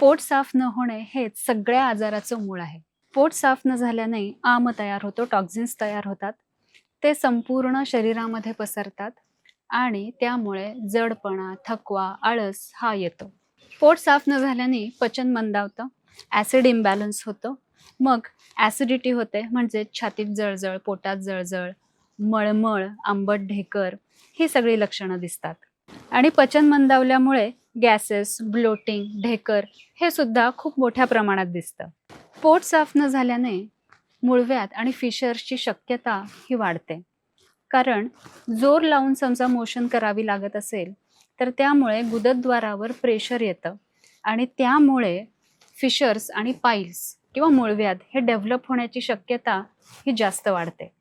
पोट साफ न होणे हेच सगळ्या आजाराचं मूळ आहे. पोट साफ न झाल्याने आम तयार होतो टॉक्झिन्स तयार होतात ते संपूर्ण शरीरामध्ये पसरतात आणि त्यामुळे जडपणा थकवा आळस हा येतो. पोट साफ न झाल्याने पचन मंदावतं ॲसिड इम्बॅलन्स होतं. मग ॲसिडिटी होते म्हणजे छातीत जळजळ पोटात जळजळ मळमळ आंबट ढेकर ही सगळी लक्षणं दिसतात. आणि पचन मंदावल्यामुळे गॅसेस ब्लोटिंग ढेकर हे सुद्धा खूप मोठ्या प्रमाणात दिसतं. पोट साफ न झाल्याने मुळव्यात आणि फिशर्सची शक्यता ही वाढते. कारण जोर लावून समजा मोशन करावी लागत असेल तर त्यामुळे गुदद्वारावर प्रेशर येतं आणि त्यामुळे फिशर्स आणि पाईल्स किंवा मुळव्याध हे डेव्हलप होण्याची शक्यता ही जास्त वाढते.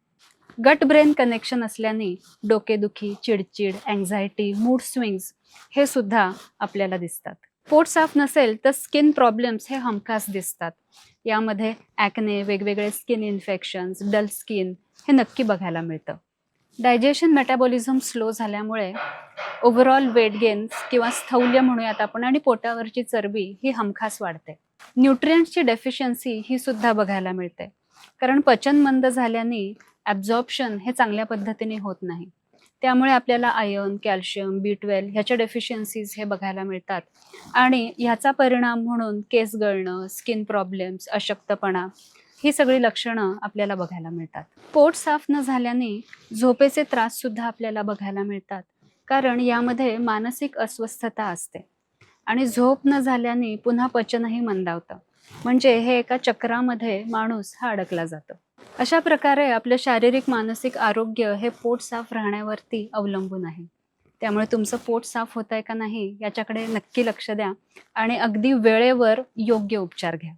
गट ब्रेन कनेक्शन असल्याने डोकेदुखी चिडचिड अँझायटी मूड स्विंग्स हे सुद्धा आपल्याला दिसतात. पोट साफ नसेल तर स्किन प्रॉब्लेम्स हे हमखास दिसतात. यामध्ये ॲक्ने वेगवेगळे स्किन इन्फेक्शन्स डल स्किन हे नक्की बघायला मिळतं. डायजेशन मेटाबॉलिझम स्लो झाल्यामुळे ओव्हरऑल वेट गेन्स किंवा स्थौल्य म्हणूयात आपण आणि पोटावरची चरबी ही हमखास वाढते. न्यूट्रियंट्सची डेफिशियन्सी ही सुद्धा बघायला मिळते. कारण पचन मंद झाल्याने ॲब्झॉर्प्शन हे चांगल्या पद्धतीने होत नाही. त्यामुळे आपल्याला आयर्न कॅल्शियम बी ट्वेल्व ह्याच्या डेफिशियन्सीज हे बघायला मिळतात. आणि ह्याचा परिणाम म्हणून केस गळणं स्किन प्रॉब्लेम्स अशक्तपणा ही सगळी लक्षणं आपल्याला बघायला मिळतात. पोट साफ न झाल्याने झोपेचे त्रास सुद्धा आपल्याला बघायला मिळतात. कारण यामध्ये मानसिक अस्वस्थता असते. आणि झोप न झाल्याने पुन्हा पचनही मंदावतं. म्हणजे हे एका चक्रामध्ये माणूस हा अडकला जातो. अशा प्रकारे आपलं शारीरिक मानसिक आरोग्य हे पोट साफ राहण्यावरती अवलंबून आहे. त्यामुळे तुमचं पोट साफ होत आहे का नाही याच्याकडे नक्की लक्ष द्या आणि अगदी वेळेवर योग्य उपचार घ्या.